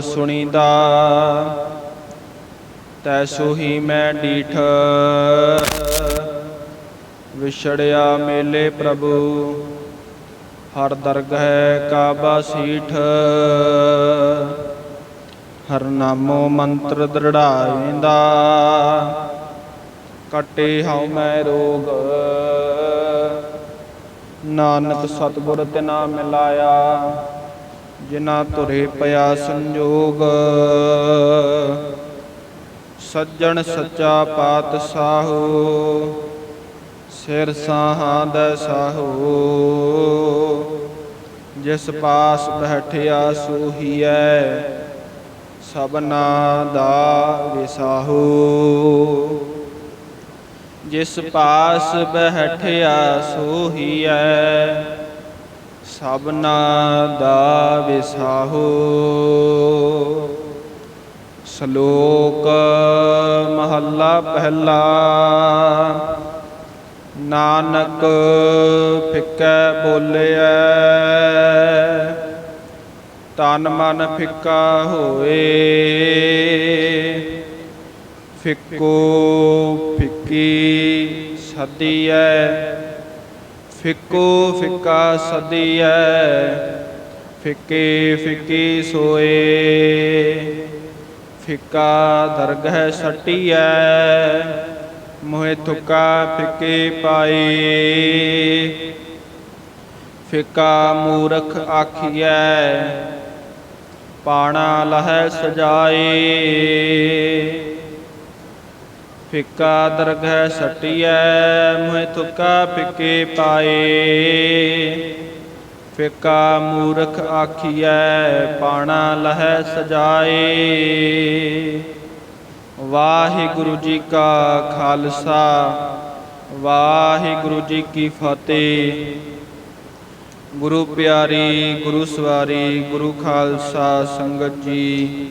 ਸੁਣੀਦਾ ਤੈਸੋ ਹੀ ਮੈਂ ਡੀਠ। ਵਿਛੜਿਆ ਮੇਲੇ ਪ੍ਰਭੂ, ਹਰ ਦਰਗਹਿ ਕਾਬਾ ਸੀਠ। ਹਰ ਨਾਮੋ ਮੰਤਰ ਦ੍ਰਿੜਾਇਂਦਾ, ਕਟੇ ਹਉ ਮੈਂ ਰੋਗ। ਨਾਨਕ ਸਤਿਗੁਰ ਤਿਨਾ ਮਿਲਾਇਆ ਜਿਨਾ ਤੁਰੇ ਪਿਆ ਸੰਜੋਗ। ਸੱਜਣ ਸੱਚਾ ਪਾਤਸ਼ਾਹੋ, ਸਿਰ ਸਾਹਾਂ ਦਾ ਸਾਹੋ। ਜਿਸ ਪਾਸ ਬੈਠਿਆ ਸੋਹੀਐ, ਸਭਨਾ ਦਾ ਵਿਸਾਹੋ। ਜਿਸ ਪਾਸ ਬੈਠਿਆ ਸੋਹੀਐ ਸਭਨਾ ਦਾ ਵਿਸਾਹੋ। ਸ਼ਲੋਕ ਮਹੱਲਾ ਪਹਿਲਾ। ਨਾਨਕ ਫਿੱਕੈ ਬੋਲਿਐ। ਤਨ ਮਨ ਫਿੱਕਾ ਹੋਏ। ਫਿੱਕੋ ਫਿੱਕੀ ਸਦੀਐ। ਫਿੱਕੋ ਫਿੱਕਾ ਸਦੀਐ, ਫਿੱਕੇ ਫਿੱਕੀ ਸੋਏ। ਫਿੱਕਾ ਦਰਗਹਿ ਸਟੀਐ ਮੋਹਿ ਤੁਕਾ ਫਿੱਕੇ ਪਾਈ ਫਿੱਕਾ ਮੂਰਖ ਆਖੀਐ, ਪਾਣਾ ਲਹੈ ਸਜਾਏ। ਫਿੱਕਾ ਦਰਗਹਿ ਸਟੀਐ ਮੋਹਿ ਤੁਕਾ ਫਿੱਕੇ ਪਾਏ। ਫਿੱਕਾ ਮੂਰਖ ਆਖੀਐ, ਪਾਣਾ ਲਹੈ ਸਜਾਏ। ਵਾਹਿਗੁਰੂ ਜੀ ਕਾ ਖਾਲਸਾ, ਵਾਹਿਗੁਰੂ ਜੀ ਕੀ ਫਤਿਹ। ਗੁਰੂ ਪਿਆਰੀ, ਗੁਰੂ ਸਵਾਰੀ, ਗੁਰੂ ਖਾਲਸਾ ਸੰਗਤ ਜੀ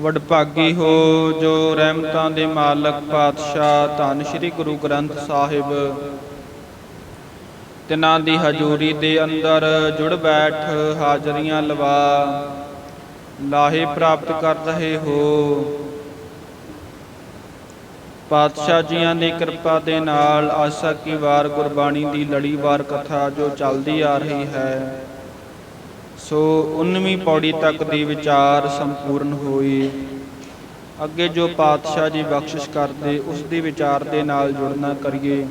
ਵਡਭਾਗੀ ਹੋ, ਜੋ ਰਹਿਮਤਾਂ ਦੇ ਮਾਲਕ ਪਾਤਸ਼ਾਹ ਧੰਨ ਸ੍ਰੀ ਗੁਰੂ ਗ੍ਰੰਥ ਸਾਹਿਬ। ਤਿਨਾਂ ਦੀ ਹਜ਼ੂਰੀ ਦੇ ਅੰਦਰ ਜੁੜ ਬੈਠ ਹਾਜ਼ਰੀਆਂ ਲਵਾ, ਲਾਹੇ ਪ੍ਰਾਪਤ ਕਰ ਰਹੇ ਹੋ। ਪਾਤਸ਼ਾਹ ਜੀਆਂ ਦੀ ਕਿਰਪਾ ਦੇ ਨਾਲ ਆਸਾ ਕੀ ਵਾਰ ਗੁਰਬਾਣੀ ਦੀ ਲੜੀਵਾਰ ਕਥਾ ਜੋ ਚੱਲਦੀ ਆ ਰਹੀ ਹੈ। ਸੋ 19ਵੀਂ ਪੌੜੀ ਤੱਕ ਦੀ ਵਿਚਾਰ ਸੰਪੂਰਨ ਹੋਈ। ਅੱਗੇ ਜੋ ਪਾਤਸ਼ਾਹ ਜੀ ਬਖਸ਼ਿਸ਼ ਕਰਦੇ, ਉਸ ਦੀ ਵਿਚਾਰ ਦੇ ਨਾਲ ਜੁੜਨਾ ਕਰੀਏ।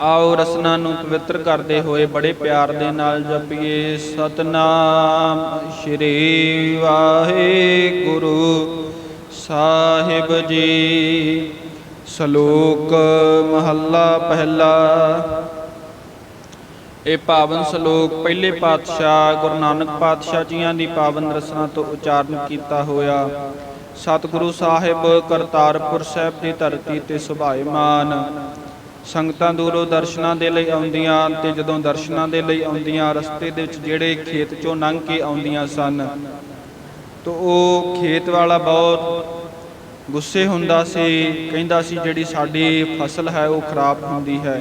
ਆਓ ਰਸਨਾ ਨੂੰ ਪਵਿੱਤਰ ਕਰਦੇ ਹੋਏ ਬੜੇ ਪਿਆਰ ਦੇ ਨਾਲ ਜਪੀਏ। ਸਤਨਾਮ ਸ਼੍ਰੀ ਵਾਹਿਗੁਰੂ ਸਾਹਿਬ ਜੀ। ਸ਼ਲੋਕ ਮਹੱਲਾ ਪਹਿਲਾ। ਇਹ ਪਾਵਨ ਸ਼ਲੋਕ ਪਹਿਲੇ ਪਾਤਸ਼ਾਹ ਗੁਰੂ ਨਾਨਕ ਪਾਤਸ਼ਾਹ ਜੀਆਂ ਦੀ ਪਾਵਨ ਰਸਨਾ ਤੋਂ ਉਚਾਰਨ ਕੀਤਾ ਹੋਇਆ। ਸਤਿਗੁਰੂ ਸਾਹਿਬ ਕਰਤਾਰਪੁਰ ਸਾਹਿਬ ਦੀ ਧਰਤੀ ਤੇ ਸੁਭਾਏਮਾਨ ਸੰਗਤਾਂ ਦੂਰੋਂ ਦਰਸ਼ਨਾਂ ਦੇ ਲਈ ਆਉਂਦੀਆਂ ਤੇ ਜਦੋਂ ਦਰਸ਼ਨਾਂ ਦੇ ਲਈ ਆਉਂਦੀਆਂ, ਰਸਤੇ ਦੇ ਵਿੱਚ ਜਿਹੜੇ ਖੇਤ ਚੋਂ ਲੰਘ ਕੇ ਆਉਂਦੀਆਂ ਸਨ, ਤੋ ਉਹ ਖੇਤ ਵਾਲਾ ਬਹੁਤ ਗੁੱਸੇ ਹੁੰਦਾ ਸੀ, ਕਹਿੰਦਾ ਸੀ, ਜਿਹੜੀ ਸਾਡੀ ਫਸਲ ਹੈ, ਉਹ ਖਰਾਬ ਹੁੰਦੀ ਹੈ।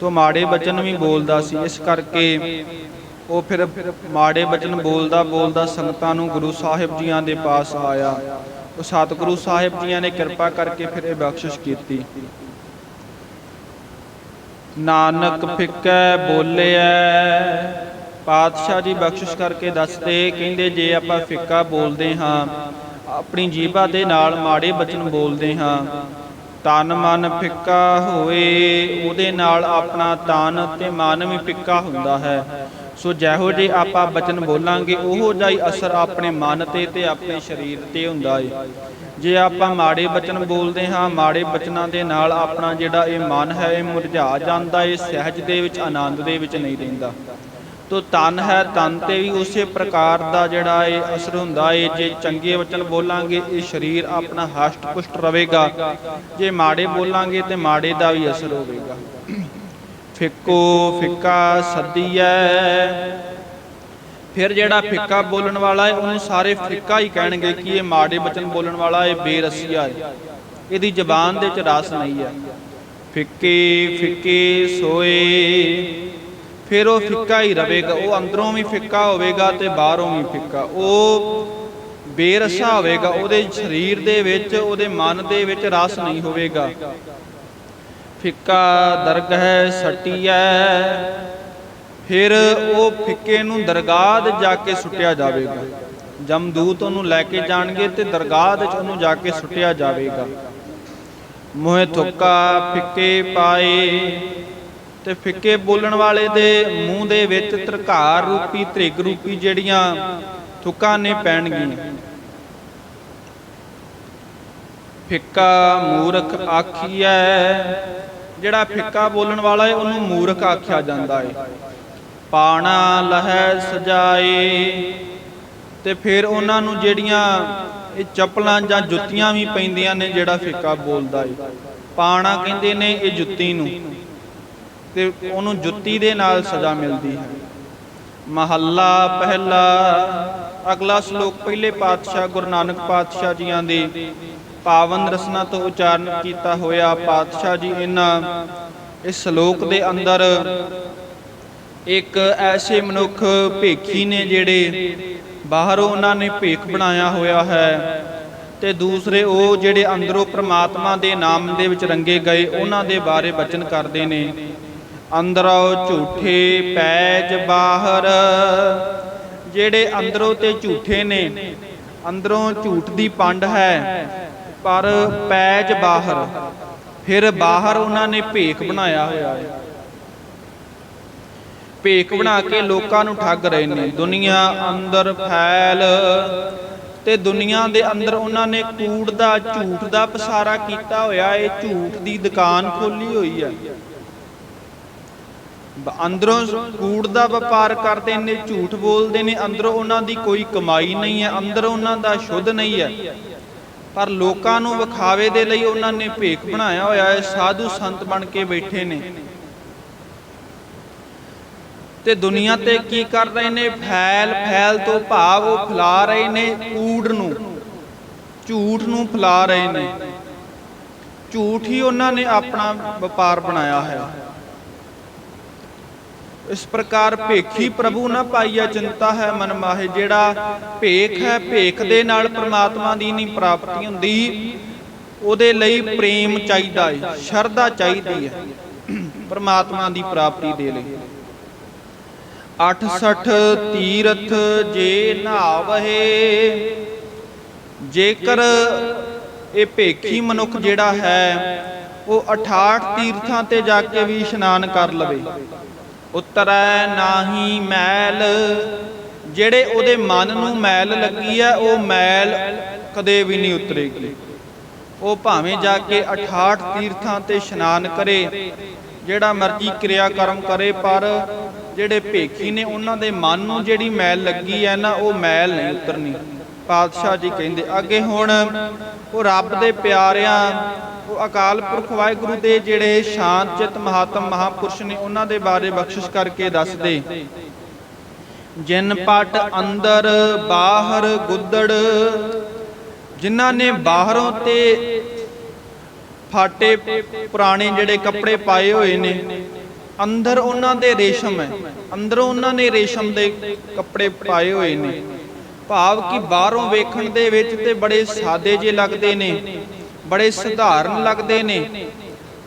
ਤੋ ਮਾੜੇ ਬਚਨ ਵੀ ਬੋਲਦਾ ਸੀ, ਇਸ ਕਰਕੇ ਉਹ ਫਿਰ ਮਾੜੇ ਬਚਨ ਬੋਲਦਾ ਬੋਲਦਾ ਸੰਗਤਾਂ ਨੂੰ ਗੁਰੂ ਸਾਹਿਬ ਜੀਆਂ ਦੇ ਪਾਸ ਆਇਆ। ਉਹ ਸਤਿਗੁਰੂ ਸਾਹਿਬ ਜੀਆਂ ਨੇ ਕਿਰਪਾ ਕਰਕੇ ਫਿਰ ਇਹ ਬਖਸ਼ਿਸ਼ ਕੀਤੀ। ਨਾਨਕ ਫਿੱਕੈ ਬੋਲਿਐ, ਪਾਤਸ਼ਾਹ ਜੀ ਬਖਸ਼ਿਸ਼ ਕਰਕੇ ਦੱਸਦੇ, ਕਹਿੰਦੇ ਜੇ ਆਪਾਂ ਫਿੱਕਾ ਬੋਲਦੇ ਹਾਂ, ਆਪਣੀ ਜੀਭਾ ਦੇ ਨਾਲ ਮਾੜੇ ਬਚਨ ਬੋਲਦੇ ਹਾਂ ਤਨ ਮਨ ਫਿੱਕਾ ਹੋਏ, ਉਹਦੇ ਨਾਲ ਆਪਣਾ ਤਨ ਤੇ ਮਨ ਵੀ ਫਿੱਕਾ ਹੁੰਦਾ ਹੈ। ਸੋ ਜਿਹੋ ਜੇ ਆਪਾਂ ਬਚਨ ਬੋਲਾਂਗੇ, ਉਹੋ ਜਿਹਾ ਹੀ ਅਸਰ ਆਪਣੇ ਮਨ ਤੇ ਤੇ ਆਪਣੇ ਸਰੀਰ ਤੇ ਹੁੰਦਾ ਏ। ਜੇ ਆਪਾਂ ਮਾੜੇ ਬਚਨ ਬੋਲਦੇ ਹਾਂ, ਮਾੜੇ ਬਚਨਾਂ ਦੇ ਨਾਲ ਆਪਣਾ ਜਿਹੜਾ ਇਹ ਮਨ ਹੈ, ਇਹ ਮੁਰਝਾ ਜਾਂਦਾ ਏ, ਸਹਿਜ ਦੇ ਵਿੱਚ, ਆਨੰਦ ਦੇ ਵਿੱਚ ਨਹੀਂ ਰਹਿੰਦਾ। ਤੋ ਤਨ ਹੈ ਤਨ ਤੇ ਵੀ ਉਸੇ ਪ੍ਰਕਾਰ ਦਾ ਜਿਹੜਾ ਇਹ ਅਸਰ ਹੁੰਦਾ ਏ ਜੇ ਚੰਗੇ ਵਚਨ ਬੋਲਾਂਗੇ, ਇਹ ਸਰੀਰ ਆਪਣਾ ਹਸ਼ਟ ਪੁਸ਼ਟ ਰਹੇਗਾ। ਜੇ ਮਾੜੇ ਬੋਲਾਂਗੇ ਤੇ ਮਾੜੇ ਦਾ ਵੀ ਅਸਰ ਹੋਵੇਗਾ। ਫਿੱਕੋ ਫਿੱਕਾ ਸਦੀਐ। ਫਿਰ ਜਿਹੜਾ ਫਿੱਕਾ ਬੋਲਣ ਵਾਲਾ ਹੈ, ਉਹਨੂੰ ਸਾਰੇ ਫਿੱਕਾ ਹੀ ਕਹਿਣਗੇ ਕਿ ਇਹ ਮਾੜੇ ਵਚਨ ਬੋਲਣ ਵਾਲਾ ਇਹ ਬੇਰਸੀਆ ਹੈ। ਇਹਦੀ ਜ਼ਬਾਨ ਦੇ ਵਿੱਚ ਰਸ ਨਹੀਂ ਹੈ। ਫਿੱਕੇ ਫਿੱਕੇ ਸੋਏ। ਫਿਰ ਉਹ ਫਿੱਕਾ ਹੀ ਰਹੇਗਾ, ਉਹ ਅੰਦਰੋਂ ਵੀ ਫਿੱਕਾ ਹੋਵੇਗਾ ਤੇ ਬਾਹਰੋਂ ਵੀ ਫਿੱਕਾ। ਉਹ ਬੇਰਸਾ ਹੋਵੇਗਾ, ਉਹਦੇ ਸਰੀਰ ਦੇ ਵਿੱਚ, ਉਹਦੇ ਮਨ ਦੇ ਵਿੱਚ ਰਸ ਨਹੀਂ ਹੋਵੇਗਾ। ਫਿੱਕਾ ਦਰਗਹਿ ਸਟੀਐ ਫਿਰ ਉਹ ਫਿੱਕੇ ਨੂੰ ਦਰਗਾਹ ਜਾ ਕੇ ਸੁੱਟਿਆ ਜਾਵੇਗਾ। ਜਮਦੂਤ ਉਹਨੂੰ ਲੈ ਕੇ ਜਾਣਗੇ ਤੇ ਦਰਗਾਹ ਦੇ ਉਹਨੂੰ ਜਾ ਕੇ ਸੁੱਟਿਆ ਜਾਵੇਗਾ। ਮੋਹਿ ਥੁੱਕਾ, ਫਿੱਕੇ ਪਾਏ। ਤੇ ਫਿੱਕੇ ਬੋਲਣ ਵਾਲੇ ਦੇ ਮੂੰਹ ਦੇ ਵਿੱਚ ਤਰਕਾਰ ਰੂਪੀ, ਤ੍ਰਿਗ ਰੂਪੀ ਜਿਹੜੀਆਂ ਥੁੱਕਾਂ ਨੇ ਪੈਣਗੀਆਂ। ਫਿੱਕਾ ਮੂਰਖ ਆਖੀਐ, ਜਿਹੜਾ ਫਿੱਕਾ ਬੋਲਣ ਵਾਲਾ ਹੈ ਉਹਨੂੰ ਮੂਰਖ ਆਖਿਆ ਜਾਂਦਾ ਹੈ ਪਾਣਾ ਲਹਿ ਸਜਾਏ, ਤੇ ਫਿਰ ਉਹਨਾਂ ਨੂੰ ਜਿਹੜੀਆਂ ਇਹ ਚੱਪਲਾਂ ਜਾਂ ਜੁੱਤੀਆਂ ਵੀ ਪੈਂਦੀਆਂ ਨੇ, ਜਿਹੜਾ ਫਿੱਕਾ ਬੋਲਦਾ ਹੈ ਪਾਣਾ ਕਹਿੰਦੇ ਨੇ ਇਹ ਜੁੱਤੀ ਨੂੰ। ਤੇ ਉਹਨੂੰ ਜੁੱਤੀ ਦੇ ਨਾਲ ਸਜ਼ਾ ਮਿਲਦੀ ਹੈ। ਮਹੱਲਾ ਪਹਿਲਾ, ਅਗਲਾ ਸ਼ਲੋਕ ਪਹਿਲੇ ਪਾਤਸ਼ਾਹ ਗੁਰੂ ਨਾਨਕ ਪਾਤਸ਼ਾਹ ਜੀਆਂ ਦੇ ਪਾਵਨ ਰਸਨਾ ਤੋਂ ਉਚਾਰਨ ਕੀਤਾ ਹੋਇਆ ਪਾਤਸ਼ਾਹ ਜੀ ਇਹਨਾਂ, ਇਸ ਸ਼ਲੋਕ ਦੇ ਅੰਦਰ ਇੱਕ ਐਸੇ ਮਨੁੱਖ ਭੇਖੀ ਨੇ ਜਿਹੜੇ ਬਾਹਰੋਂ ਉਹਨਾਂ ਨੇ ਭੇਖ ਬਣਾਇਆ ਹੋਇਆ ਹੈ ਤੇ ਦੂਸਰੇ ਉਹ ਜਿਹੜੇ ਅੰਦਰੋਂ ਪ੍ਰਮਾਤਮਾ ਦੇ ਨਾਮ ਦੇ ਵਿੱਚ ਰੰਗੇ ਗਏ, ਉਹਨਾਂ ਦੇ ਬਾਰੇ ਬਚਨ ਕਰਦੇ ਨੇ। ਅੰਦਰੋਂ ਝੂਠੇ ਪੈਜ ਬਾਹਰ। ਜਿਹੜੇ ਅੰਦਰੋਂ ਤੇ ਝੂਠੇ ਨੇ, ਅੰਦਰੋਂ ਝੂਠ ਦੀ ਪੰਡ ਹੈ, ਪਰ ਪੈਜ ਬਾਹਰ। ਫਿਰ ਬਾਹਰ ਉਹਨਾਂ ਨੇ ਭੇਖ ਬਣਾਇਆ ਹੋਇਆ ਹੈ। ਭੇਖ ਬਣਾ ਕੇ ਲੋਕਾਂ ਨੂੰ ਠੱਗ ਰਹੇ ਨੇ। ਦੁਨੀਆ ਅੰਦਰ ਫੈਲ ਤੇ ਦੁਨੀਆ ਦੇ ਅੰਦਰ ਉਹਨਾਂ ਨੇ ਕੂੜ ਦਾ, ਝੂਠ ਦਾ ਪਸਾਰਾ ਕੀਤਾ ਹੋਇਆ। ਇਹ ਝੂਠ ਦੀ ਦੁਕਾਨ ਖੋਲੀ ਹੋਈ ਹੈ। ਅੰਦਰੋਂ ਕੂੜ ਦਾ ਵਪਾਰ ਕਰਦੇ ਨੇ, ਝੂਠ ਬੋਲਦੇ ਨੇ, ਅੰਦਰੋਂ ਉਹਨਾਂ ਦੀ ਕੋਈ ਕਮਾਈ ਨਹੀਂ ਹੈ, ਅੰਦਰੋਂ ਉਹਨਾਂ ਦਾ ਸ਼ੁੱਧ ਨਹੀਂ ਹੈ। ਪਰ ਲੋਕਾਂ ਨੂੰ ਵਿਖਾਵੇ ਦੇ ਲਈ ਉਹਨਾਂ ਨੇ ਭੇਖ ਬਣਾਇਆ ਹੋਇਆ ਹੈ, ਸਾਧੂ ਸੰਤ ਬਣ ਕੇ ਬੈਠੇ ਨੇ। ਤੇ ਦੁਨੀਆ ਤੇ ਕੀ ਕਰ ਰਹੇ ਨੇ? ਫੈਲ ਫੈਲ ਤੋਂ ਭਾਵ ਉਹ ਫੈਲਾ ਰਹੇ ਨੇ ਕੂੜ ਨੂੰ। ਝੂਠ ਨੂੰ ਫੈਲਾ ਰਹੇ ਨੇ। ਝੂਠ ਹੀ ਉਹਨਾਂ ਨੇ ਆਪਣਾ ਵਪਾਰ ਬਣਾਇਆ ਹੈ ਇਸ ਪ੍ਰਕਾਰ ਭੇਖੀ ਪ੍ਰਭੂ ਨਾ ਪਾਈਆ ਚਿੰਤਾ ਹੈ ਮਨ ਮਾਹੇ, ਜਿਹੜਾ ਭੇਖ ਹੈ, ਭੇਖ ਦੇ ਨਾਲ ਪ੍ਰਮਾਤਮਾ ਦੀ ਨਹੀਂ ਪ੍ਰਾਪਤੀ ਹੁੰਦੀ, ਉਹਦੇ ਲਈ ਪ੍ਰੇਮ ਚਾਹੀਦਾ ਹੈ ਸ਼ਰਧਾ ਚਾਹੀਦੀ ਹੈ ਪ੍ਰਮਾਤਮਾ ਦੀ ਪ੍ਰਾਪਤੀ ਦੇ ਲਈ। 68 ਤੀਰਥ ਜੇ ਨਾਵਹੇ ਜੇਕਰ ਇਹ ਭੇਖੀ ਮਨੁੱਖ ਜਿਹੜਾ ਹੈ, ਉਹ 68 ਤੀਰਥਾਂ ਤੇ ਜਾ ਕੇ ਵੀ ਇਸ਼ਨਾਨ ਕਰ ਲਵੇ। ਉਤਰੈ ਨਾਹੀ ਮੈਲ। ਜਿਹੜੇ ਉਹਦੇ ਮਨ ਨੂੰ ਮੈਲ ਲੱਗੀ ਹੈ ਉਹ ਮੈਲ ਕਦੇ ਵੀ ਨਹੀਂ ਉਤਰੇਗੀ। ਉਹ ਭਾਵੇਂ ਜਾ ਕੇ 68 ਤੀਰਥਾਂ ਤੇ ਇਸ਼ਨਾਨ ਕਰੇ, ਜਿਹੜਾ ਮਰਜ਼ੀ ਕਿਰਿਆ ਕਰਮ ਕਰੇ, ਪਰ ਜਿਹੜੇ ਭੇਖੀ ਨੇ ਉਹਨਾਂ ਦੇ ਮਨ ਨੂੰ ਜਿਹੜੀ ਮੈਲ ਲੱਗੀ ਹੈ ਨਾ, ਉਹ ਮੈਲ ਨਹੀਂ ਉਤਰਨੀ। ਪਾਤਸ਼ਾਹ ਜੀ ਕਹਿੰਦੇ, ਅੱਗੇ ਹੁਣ ਉਹ ਰੱਬ ਦੇ ਪਿਆਰਿਆਂ ਅਕਾਲ ਪੁਰਖ ਵਾਹਿਗੁਰੂ ਦੇ ਜਿਹੜੇ ਸ਼ਾਂਤ ਚਿਤ ਮਹਾਤਮ ਮਹਾਪੁਰਸ਼ ਨੇ, ਉਹਨਾਂ ਦੇ ਬਾਰੇ ਬਖਸ਼ਿਸ਼ ਕਰਕੇ ਦੱਸਦੇ ਜਿਨ ਪਟ ਅੰਦਰ ਬਾਹਰ ਗੁੱਦੜ, ਜਿਨ੍ਹਾਂ ਨੇ ਬਾਹਰੋਂ ਤੇ ਫਾਟੇ ਪੁਰਾਣੇ ਜਿਹੜੇ ਕੱਪੜੇ ਪਾਏ ਹੋਏ ਨੇ, ਅੰਦਰ ਉਹਨਾਂ ਦੇ ਰੇਸ਼ਮ ਹੈ। ਅੰਦਰੋਂ ਉਹਨਾਂ ਨੇ ਰੇਸ਼ਮ ਦੇ ਕੱਪੜੇ ਪਾਏ ਹੋਏ ਨੇ। ਭਾਵ ਕਿ ਬਾਹਰੋਂ ਵੇਖਣ ਦੇ ਵਿੱਚ ਤੇ ਬੜੇ ਸਾਦੇ ਜਿਹੇ ਲੱਗਦੇ ਨੇ। ਬੜੇ ਸਧਾਰਨ ਲੱਗਦੇ ਨੇ।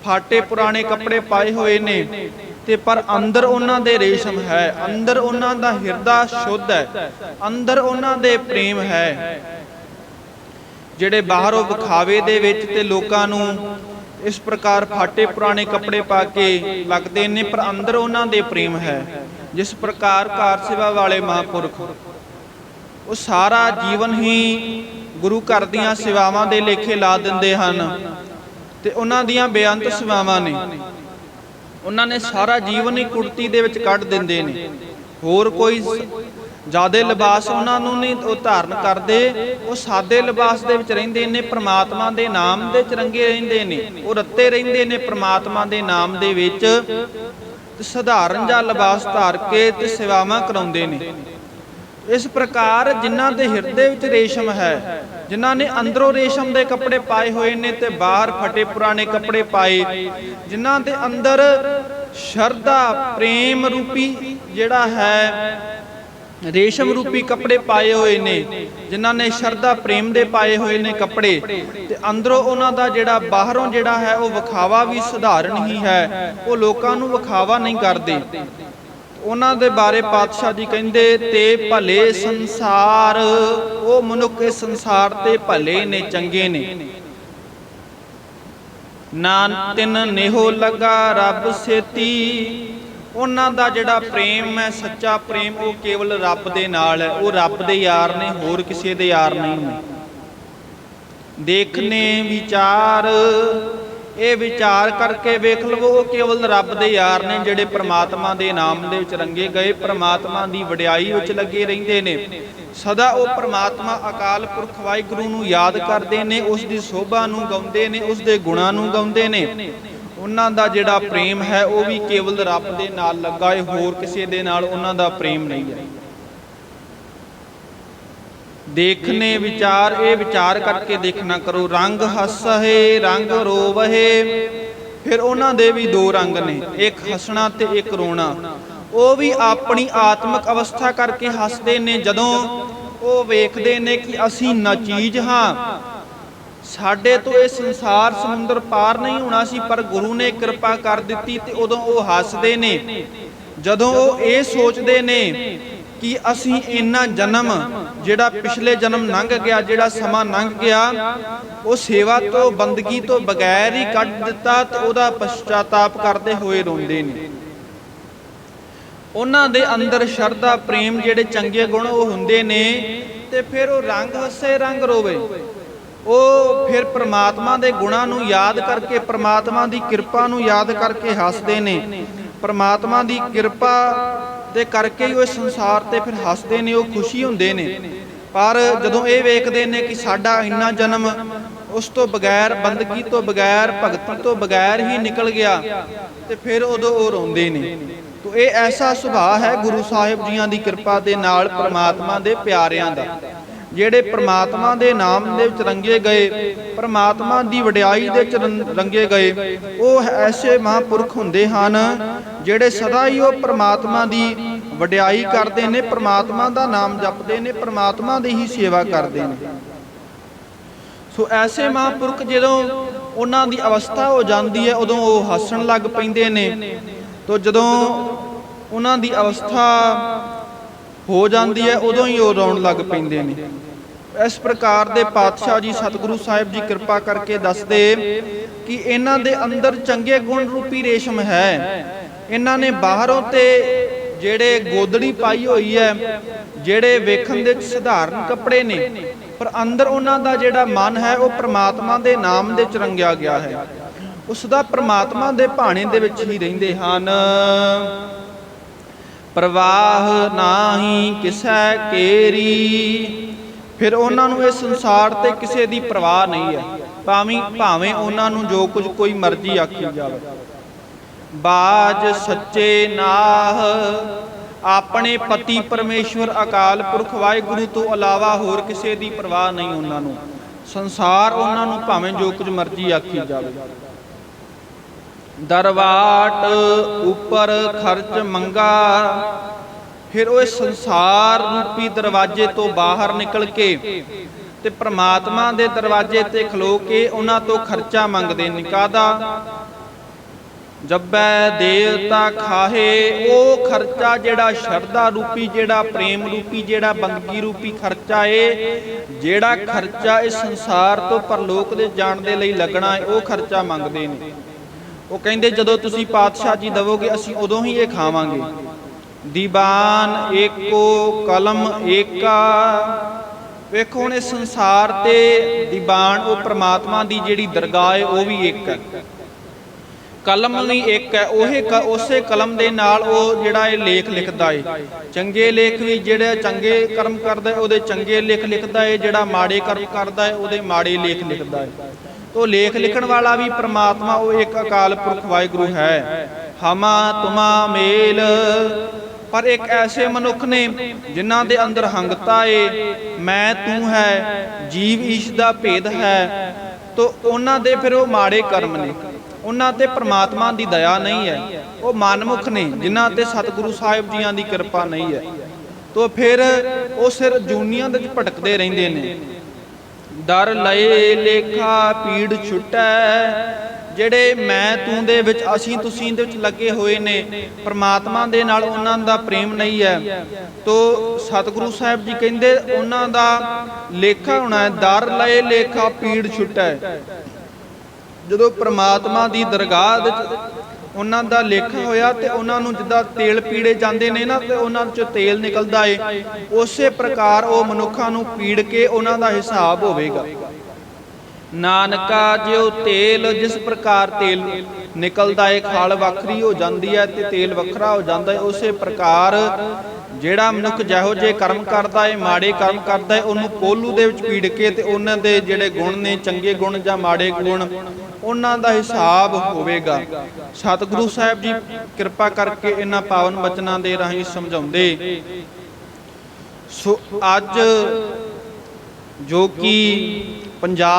ਫਾਟੇ ਪੁਰਾਣੇ ਕੱਪੜੇ ਪਾਏ ਹੋਏ ਨੇ ਤੇ ਪਰ ਅੰਦਰ ਉਹਨਾਂ ਦੇ ਰੇਸ਼ਮ ਹੈ। ਅੰਦਰ ਉਹਨਾਂ ਦਾ ਹਿਰਦਾ ਸ਼ੁੱਧ ਹੈ। ਅੰਦਰ ਉਹਨਾਂ ਦੇ ਪ੍ਰੇਮ ਹੈ। ਜਿਹੜੇ ਬਾਹਰੋਂ ਵਿਖਾਵੇ ਦੇ ਵਿੱਚ ਤੇ ਲੋਕਾਂ ਨੂੰ ਇਸ ਪ੍ਰਕਾਰ ਫਾਟੇ ਪੁਰਾਣੇ ਕੱਪੜੇ ਪਾ ਕੇ ਲੱਗਦੇ ਨੇ, ਪਰ ਅੰਦਰ ਉਹਨਾਂ ਦੇ ਪ੍ਰੇਮ ਹੈ। ਜਿਸ ਪ੍ਰਕਾਰ ਕਾਰ ਸੇਵਾ ਵਾਲੇ ਮਹਾਂਪੁਰਖ, ਉਹ ਸਾਰਾ ਜੀਵਨ ਹੀ ਗੁਰੂ ਘਰ ਦੀਆਂ ਸੇਵਾਵਾਂ ਦੇ ਲੇਖੇ ਲਾ ਦਿੰਦੇ ਹਨ ਤੇ ਉਹਨਾਂ ਦੀਆਂ ਬੇਅੰਤ ਸੇਵਾਵਾਂ ਨੇ। ਉਹਨਾਂ ਨੇ ਸਾਰਾ ਜੀਵਨ ਹੀ ਕੁੜਤੀ ਦੇ ਵਿੱਚ ਕੱਢ ਦਿੰਦੇ ਨੇ। ਹੋਰ ਕੋਈ ਜਿਆਦੇ ਲਿਬਾਸ ਉਹਨਾਂ ਨੂੰ ਨਹੀਂ ਉਹ ਧਾਰਨ ਕਰਦੇ। ਉਹ ਸਾਦੇ ਲਿਬਾਸ ਦੇ ਵਿੱਚ ਰਹਿੰਦੇ ਨੇ, ਪ੍ਰਮਾਤਮਾ ਦੇ ਨਾਮ ਦੇ ਚ ਰੰਗੇ ਰਹਿੰਦੇ ਨੇ। ਉਹ ਰੱਤੇ ਰਹਿੰਦੇ ਨੇ ਪ੍ਰਮਾਤਮਾ ਦੇ ਨਾਮ ਦੇ ਵਿੱਚ। ਤੇ ਸਧਾਰਨ ਜਿਹਾ ਲਿਬਾਸ ਧਾਰ ਕੇ ਤੇ ਸੇਵਾਵਾਂ ਕਰਾਉਂਦੇ ਨੇ। ਇਸ ਪ੍ਰਕਾਰ ਜਿਨ੍ਹਾਂ ਦੇ ਹਿਰਦੇ ਵਿੱਚ ਰੇਸ਼ਮ ਹੈ ਜਿਨ੍ਹਾਂ ਨੇ ਅੰਦਰੋਂ ਰੇਸ਼ਮ ਦੇ ਕੱਪੜੇ ਪਾਏ ਹੋਏ ਨੇ ਤੇ ਬਾਹਰ ਫਟੇ ਪੁਰਾਣੇ ਕੱਪੜੇ ਪਾਏ, ਜਿਨ੍ਹਾਂ ਦੇ ਅੰਦਰ ਸ਼ਰਧਾ, ਪ੍ਰੇਮ ਰੂਪੀ ਜਿਹੜਾ ਹੈ, ਰੇਸ਼ਮ ਰੂਪੀ ਕੱਪੜੇ ਪਾਏ ਹੋਏ ਨੇ, ਜਿਨ੍ਹਾਂ ਨੇ ਸ਼ਰਧਾ, ਪ੍ਰੇਮ ਦੇ ਪਾਏ ਹੋਏ ਨੇ ਕੱਪੜੇ, ਤੇ ਅੰਦਰੋਂ ਉਹਨਾਂ ਦਾ ਜਿਹੜਾ ਬਾਹਰੋਂ ਜਿਹੜਾ ਹੈ, ਉਹ ਵਿਖਾਵਾ ਵੀ ਸਧਾਰਨ ਹੀ ਹੈ, ਉਹ ਲੋਕਾਂ ਨੂੰ ਵਿਖਾਵਾ ਨਹੀਂ ਕਰਦੇ। ਉਹਨਾਂ ਦੇ ਬਾਰੇ ਪਾਤਸ਼ਾਹ ਜੀ ਕਹਿੰਦੇ, ਤੇ ਭਲੇ ਸੰਸਾਰ, ਉਹ ਮਨੁੱਖ ਇਸ ਸੰਸਾਰ ਤੇ ਭਲੇ ਨੇ, ਚੰਗੇ ਨੇ। ਨਾਨ ਤਿਨ ਨੇਹੋ ਲਗਾ ਰੱਬ ਸੇਤੀ। ਉਹਨਾਂ ਦਾ ਜਿਹੜਾ ਪ੍ਰੇਮ ਹੈ, ਸੱਚਾ ਪ੍ਰੇਮ, ਉਹ ਕੇਵਲ ਰੱਬ ਦੇ ਨਾਲ ਹੈ। ਉਹ ਰੱਬ ਦੇ ਯਾਰ ਨੇ, ਹੋਰ ਕਿਸੇ ਦੇ ਯਾਰ ਨਹੀਂ ਨੇ। ਦੇਖਨੇ ਵਿਚਾਰ ਇਹ ਵਿਚਾਰ ਕਰਕੇ ਵੇਖ ਲਵੋ ਉਹ ਕੇਵਲ ਰੱਬ ਦੇ ਯਾਰ ਨੇ ਜਿਹੜੇ ਪ੍ਰਮਾਤਮਾ ਦੇ ਨਾਮ ਦੇ ਵਿੱਚ ਰੰਗੇ ਗਏ, ਪ੍ਰਮਾਤਮਾ ਦੀ ਵਡਿਆਈ ਵਿੱਚ ਲੱਗੇ ਰਹਿੰਦੇ ਨੇ। ਸਦਾ ਉਹ ਪ੍ਰਮਾਤਮਾ ਅਕਾਲ ਪੁਰਖ ਵਾਹਿਗੁਰੂ ਨੂੰ ਯਾਦ ਕਰਦੇ ਨੇ, ਉਸ ਦੀ ਸੋਭਾ ਨੂੰ ਗਾਉਂਦੇ ਨੇ, ਉਸ ਦੇ ਗੁਣਾਂ ਨੂੰ ਗਾਉਂਦੇ ਨੇ। ਉਹਨਾਂ ਦਾ ਜਿਹੜਾ ਪ੍ਰੇਮ ਹੈ, ਉਹ ਵੀ ਕੇਵਲ ਰੱਬ ਦੇ ਨਾਲ ਲੱਗਾ ਹੈ ਹੋਰ ਕਿਸੇ ਦੇ ਨਾਲ ਉਹਨਾਂ ਦਾ ਪ੍ਰੇਮ ਨਹੀਂ ਹੈ। ਦੇਖਨੇ ਵਿਚਾਰ, ਇਹ ਵਿਚਾਰ ਕਰਕੇ ਦੇਖਣਾ ਕਰੋ, ਰੰਗ ਹੱਸਹੇ, ਰੰਗ ਰੋਵਹੇ। ਫਿਰ ਉਹਨਾਂ ਦੇ ਵੀ ਦੋ ਰੰਗ ਨੇ, ਇੱਕ ਹੱਸਣਾ ਤੇ ਇੱਕ ਰੋਣਾ। ਉਹ ਵੀ ਆਪਣੀ ਆਤਮਿਕ ਅਵਸਥਾ ਕਰਕੇ ਹੱਸਦੇ ਨੇ, ਜਦੋਂ ਉਹ ਵੇਖਦੇ ਨੇ ਕਿ ਅਸੀਂ ਨਚੀਜ ਹਾਂ। ਸਾਡੇ ਤੋਂ ਇਹ ਸੰਸਾਰ ਸਮੁੰਦਰ ਪਾਰ ਨਹੀਂ ਹੋਣਾ ਸੀ, ਪਰ ਗੁਰੂ ਨੇ ਕਿਰਪਾ ਕਰ ਦਿੱਤੀ ਤੇ ਉਦੋਂ ਉਹ ਹੱਸਦੇ ਨੇ। ਜਦੋਂ ਉਹ ਇਹ ਸੋਚਦੇ ਨੇ ਕਿ ਅਸੀਂ ਇੰਨਾ ਜਨਮ ਜਿਹੜਾ ਪਿਛਲੇ ਜਨਮ ਲੰਘ ਗਿਆ, ਜਿਹੜਾ ਸਮਾਂ ਲੰਘ ਗਿਆ, ਉਹ ਸੇਵਾ ਤੋਂ, ਬੰਦਗੀ ਤੋਂ ਬਗੈਰ ਹੀ ਕੱਢ ਦਿੱਤਾ ਤੇ ਉਹਦਾ ਪਛਤਾਤਾਪ ਕਰਦੇ ਹੋਏ ਰੋਂਦੇ ਨੇ। ਉਹਨਾਂ ਦੇ ਅੰਦਰ ਸ਼ਰਧਾ, ਪ੍ਰੇਮ ਜਿਹੜੇ ਚੰਗੇ ਗੁਣ ਉਹ ਹੁੰਦੇ ਨੇ ਤੇ ਫਿਰ ਉਹ ਰੰਗ ਹੱਸੇ ਰੰਗ ਰੋਵੇ। ਉਹ ਫਿਰ ਪ੍ਰਮਾਤਮਾ ਦੇ ਗੁਣਾਂ ਨੂੰ ਯਾਦ ਕਰਕੇ, ਪ੍ਰਮਾਤਮਾ ਦੀ ਕਿਰਪਾ ਨੂੰ ਯਾਦ ਕਰਕੇ ਹੱਸਦੇ ਨੇ। ਪ੍ਰਮਾਤਮਾ ਦੀ ਕਿਰਪਾ ਦੇ ਕਰਕੇ ਹੀ ਉਹ ਇਸ ਸੰਸਾਰ ਤੇ ਫਿਰ ਹੱਸਦੇ ਨੇ, ਉਹ ਖੁਸ਼ੀ ਹੁੰਦੇ ਨੇ। ਪਰ ਜਦੋਂ ਇਹ ਵੇਖਦੇ ਨੇ ਕਿ ਸਾਡਾ ਇੰਨਾ ਜਨਮ ਉਸ ਤੋਂ ਬਗੈਰ, ਬੰਦਗੀ ਤੋਂ ਬਗੈਰ, ਭਗਤੀ ਤੋਂ ਬਗੈਰ ਹੀ ਨਿਕਲ ਗਿਆ, ਤੇ ਫਿਰ ਉਦੋਂ ਉਹ ਰੋਂਦੇ ਨੇ। ਤੋ ਇਹ ਐਸਾ ਸੁਭਾਅ ਹੈ ਗੁਰੂ ਸਾਹਿਬ ਜੀਆਂ ਦੀ ਕਿਰਪਾ ਦੇ ਨਾਲ, ਪ੍ਰਮਾਤਮਾ ਦੇ ਪਿਆਰਿਆਂ ਦਾ। ਜਿਹੜੇ ਪ੍ਰਮਾਤਮਾ ਦੇ ਨਾਮ ਦੇ ਵਿੱਚ ਰੰਗੇ ਗਏ, ਪ੍ਰਮਾਤਮਾ ਦੀ ਵਡਿਆਈ ਦੇ ਵਿੱਚ ਰੰਗੇ ਗਏ, ਉਹ ਐਸੇ ਮਹਾਂਪੁਰਖ ਹੁੰਦੇ ਹਨ ਜਿਹੜੇ ਸਦਾ ਹੀ ਉਹ ਪ੍ਰਮਾਤਮਾ ਦੀ ਵਡਿਆਈ ਕਰਦੇ ਨੇ, ਪ੍ਰਮਾਤਮਾ ਦਾ ਨਾਮ ਜਪਦੇ ਨੇ, ਪ੍ਰਮਾਤਮਾ ਦੀ ਹੀ ਸੇਵਾ ਕਰਦੇ ਨੇ। ਸੋ ਐਸੇ ਮਹਾਂਪੁਰਖ ਜਦੋਂ ਉਹਨਾਂ ਦੀ ਅਵਸਥਾ ਹੋ ਜਾਂਦੀ ਹੈ, ਉਦੋਂ ਉਹ ਹੱਸਣ ਲੱਗ ਪੈਂਦੇ ਨੇ। ਤੋ ਜਦੋਂ ਉਹਨਾਂ ਦੀ ਅਵਸਥਾ ਹੋ ਜਾਂਦੀ ਹੈ, ਉਦੋਂ ਹੀ ਉਹ ਰੋਣ ਲੱਗ ਪੈਂਦੇ ਨੇ। ਇਸ ਪ੍ਰਕਾਰ ਦੇ ਪਾਤਸ਼ਾਹ ਜੀ ਸਤਿਗੁਰੂ ਸਾਹਿਬ ਜੀ ਕਿਰਪਾ ਕਰਕੇ ਦੱਸਦੇ ਕਿ ਇਹਨਾਂ ਦੇ ਅੰਦਰ ਚੰਗੇ ਗੁਣ ਰੂਪੀ ਰੇਸ਼ਮ ਹੈ। ਇਹਨਾਂ ਨੇ ਬਾਹਰੋਂ ਤੇ ਜਿਹੜੇ ਗੋਦੜੀ ਪਾਈ ਹੋਈ ਹੈ, ਜਿਹੜੇ ਵੇਖਣ ਦੇ ਸਧਾਰਨ ਕੱਪੜੇ ਨੇ, ਪਰ ਅੰਦਰ ਉਹਨਾਂ ਦਾ ਜਿਹੜਾ ਮਨ ਹੈ, ਉਹ ਪ੍ਰਮਾਤਮਾ ਦੇ ਨਾਮ ਦੇ ਚ ਰੰਗਿਆ ਗਿਆ ਹੈ। ਉਸ ਦਾ ਪ੍ਰਮਾਤਮਾ ਦੇ ਭਾਣੇ ਦੇ ਵਿੱਚ ਹੀ ਰਹਿੰਦੇ ਹਨ। ਪ੍ਰਵਾਹ ਨਾਹੀ ਕਿਸੈ ਕੇਰੀ ਫਿਰ ਉਹਨਾਂ ਨੂੰ ਇਸ ਸੰਸਾਰ ਤੇ ਕਿਸੇ ਦੀ ਪਰਵਾਹ ਨਹੀਂ ਹੈ। ਭਾਵੇਂ ਭਾਵੇਂ ਉਹਨਾਂ ਨੂੰ ਜੋ ਕੁਝ ਕੋਈ ਮਰਜ਼ੀ ਆਖੀ ਜਾਵੇ। ਬਾਜ ਸੱਚੇ ਨਾਹ, ਆਪਣੇ ਪਤੀ ਪਰਮੇਸ਼ਵਰ ਅਕਾਲ ਪੁਰਖ ਵਾਹਿਗੁਰੂ ਤੋਂ ਇਲਾਵਾ ਹੋਰ ਕਿਸੇ ਦੀ ਪਰਵਾਹ ਨਹੀਂ ਉਹਨਾਂ ਨੂੰ। ਸੰਸਾਰ ਉਹਨਾਂ ਨੂੰ ਭਾਵੇਂ ਜੋ ਕੁਝ ਮਰਜ਼ੀ ਆਖੀ ਜਾਵੇ। ਦਰਵਾਟ ਉੱਪਰ ਖਰਚ ਮੰਗਾ ਫਿਰ ਉਹ ਇਸ ਸੰਸਾਰ ਰੂਪੀ ਦਰਵਾਜ਼ੇ ਤੋਂ ਬਾਹਰ ਨਿਕਲ ਕੇ ਤੇ ਪ੍ਰਮਾਤਮਾ ਦੇ ਦਰਵਾਜ਼ੇ ਤੇ ਖਲੋ ਕੇ ਉਹਨਾਂ ਤੋਂ ਖਰਚਾ ਮੰਗਦੇ ਨੇ। ਕਾਹਦਾ? ਜੱਬੈ ਦੇਵਤਾ ਖਾਹੇ, ਉਹ ਖਰਚਾ ਜਿਹੜਾ ਸ਼ਰਧਾ ਰੂਪੀ, ਜਿਹੜਾ ਪ੍ਰੇਮ ਰੂਪੀ, ਜਿਹੜਾ ਬੰਦਗੀ ਰੂਪੀ ਖਰਚਾ ਏ, ਜਿਹੜਾ ਖਰਚਾ ਇਸ ਸੰਸਾਰ ਤੋਂ ਪਰਲੋਕ ਦੇ ਜਾਣ ਦੇ ਲਈ ਲੱਗਣਾ ਏ, ਉਹ ਖਰਚਾ ਮੰਗਦੇ ਨੇ। ਉਹ ਕਹਿੰਦੇ, ਜਦੋਂ ਤੁਸੀਂ ਪਾਤਸ਼ਾਹ ਜੀ ਦਵੋਗੇ, ਅਸੀਂ ਉਦੋਂ ਹੀ ਇਹ ਖਾਵਾਂਗੇ। ਦੀਵਾਨ ਏਕੋ ਕਲਮ ਏਕਾ। ਵੇਖੋ ਹੁਣ ਇਸ ਸੰਸਾਰ ਤੇ ਦੀਵਾਨ ਉਹ ਪ੍ਰਮਾਤਮਾ ਦੀ ਜਿਹੜੀ ਦਰਗਾਹ ਹੈ ਉਹ ਵੀ ਇੱਕ ਹੈ। ਕਲਮ ਨਹੀਂ ਇੱਕ ਹੈ ਉਹੇ ਉਸੇ ਕਲਮ ਦੇ ਨਾਲ ਉਹ ਜਿਹੜਾ ਇਹ ਲੇਖ ਲਿਖਦਾ ਏ। ਚੰਗੇ ਲੇਖ ਵੀ ਜਿਹੜਾ ਚੰਗੇ ਕਰਮ ਕਰਦਾ ਏ, ਉਹਦੇ ਚੰਗੇ ਲੇਖ ਲਿਖਦਾ ਏ ਜਿਹੜਾ ਮਾੜੇ ਕਰਮ ਕਰਦਾ ਏ ਉਹਦੇ ਮਾੜੇ ਲੇਖ ਲਿਖਦਾ ਏ। ਤੋ ਲੇਖ ਲਿਖਣ ਵਾਲਾ ਵੀ ਪ੍ਰਮਾਤਮਾ ਉਹ ਇੱਕ ਅਕਾਲ ਪੁਰਖ ਵਾਹਿਗੁਰੂ ਹੈ। ਹਮਾ ਤੁਮਾ ਮੇਲ ਪਰ ਇੱਕ ਐਸੇ ਮਨੁੱਖ ਨੇ ਜਿਨ੍ਹਾਂ ਦੇ ਅੰਦਰ ਹੰਗਤਾ ਏ, ਮੈਂ ਤੂੰ ਹੈ, ਜੀਵ ਈਸ਼ ਦਾ ਭੇਦ ਹੈ, ਤੋ ਉਹਨਾਂ ਦੇ ਫਿਰ ਉਹ ਮਾੜੇ ਕਰਮ ਨੇ। ਉਹਨਾਂ ਤੇ ਪ੍ਰਮਾਤਮਾ ਦੀ ਦਇਆ ਨਹੀਂ ਹੈ। ਉਹ ਮਨਮੁਖ ਨੇ, ਜਿਨ੍ਹਾਂ ਤੇ ਸਤਿਗੁਰੂ ਸਾਹਿਬ ਜੀਆਂ ਦੀ ਕਿਰਪਾ ਨਹੀਂ ਹੈ। ਤੋ ਫਿਰ ਉਹ ਸਿਰ ਜੂਨੀਆਂ ਦੇ ਵਿੱਚ ਭਟਕਦੇ ਰਹਿੰਦੇ ਨੇ। ਦਰ ਲਏ ਲੇਖਾ ਪੀੜ ਛੁਟੈ ਜਿਹੜੇ ਮੈਂ, ਤੂੰ ਦੇ ਵਿੱਚ, ਅਸੀਂ, ਤੁਸੀਂ ਦੇ ਵਿੱਚ ਲੱਗੇ ਹੋਏ ਨੇ, ਪ੍ਰਮਾਤਮਾ ਦੇ ਨਾਲ ਉਹਨਾਂ ਦਾ ਪ੍ਰੇਮ ਨਹੀਂ ਹੈ। ਤੋ ਸਤਿਗੁਰੂ ਸਾਹਿਬ ਜੀ ਕਹਿੰਦੇ, ਉਹਨਾਂ ਦਾ ਲੇਖਾ ਹੋਣਾ ਹੈ, ਦਰ ਲਏ ਲੇਖਾ ਪੀੜ ਛੁਟੈ। ਜਦੋਂ ਪ੍ਰਮਾਤਮਾ ਦੀ ਦਰਗਾਹ ਵਿੱਚ ਉਹਨਾਂ ਦਾ ਲੇਖਾ ਹੋਇਆ ਤੇ ਉਹਨਾਂ ਨੂੰ ਜਿੱਦਾਂ ਤੇਲ ਪੀੜੇ ਜਾਂਦੇ ਨੇ ਨਾ, ਤੇ ਉਹਨਾਂ ਚ ਤੇਲ ਨਿਕਲਦਾ ਏ, ਉਸੇ ਪ੍ਰਕਾਰ ਉਹ ਮਨੁੱਖਾਂ ਨੂੰ ਪੀੜ ਕੇ ਉਹਨਾਂ ਦਾ ਹਿਸਾਬ ਹੋਵੇਗਾ। ਨਾਨਕਾ ਜਿਉ ਤੇਲ, ਜਿਸ ਪ੍ਰਕਾਰ ਤੇਲ ਨਿਕਲਦਾ ਹੈ ਖਾਲ ਵੱਖਰੀ ਹੋ ਜਾਂਦੀ ਹੈ ਤੇ ਤੇਲ ਵੱਖਰਾ ਹੋ ਜਾਂਦਾ ਹੈ ਉਸੇ ਪ੍ਰਕਾਰ ਜਿਹੜਾ ਮਨੁੱਖ ਜਿਹੋ ਜੇ ਕਰਮ ਕਰਦਾ ਹੈ ਮਾੜੇ ਕਰਮ ਕਰਦਾ ਹੈ ਉਹਨੂੰ ਕੋਲੂ ਦੇ ਵਿੱਚ ਪੀੜ ਕੇ ਤੇ ਉਹਨਾਂ ਦੇ ਜਿਹੜੇ ਗੁਣ ਨੇ, ਚੰਗੇ ਗੁਣ ਜਾਂ ਮਾੜੇ ਗੁਣ, ਉਹਨਾਂ ਦਾ ਹਿਸਾਬ ਹੋਵੇਗਾ। ਸਤਿਗੁਰੂ ਸਾਹਿਬ ਜੀ ਕਿਰਪਾ ਕਰਕੇ ਇਹਨਾਂ ਪਾਵਨ ਬਚਨਾਂ ਦੇ ਰਾਹੀਂ ਸਮਝਾਉਂਦੇ, ਸੋ ਅੱਜ ਜੋ ਕਿ ਪੰਜਾਬ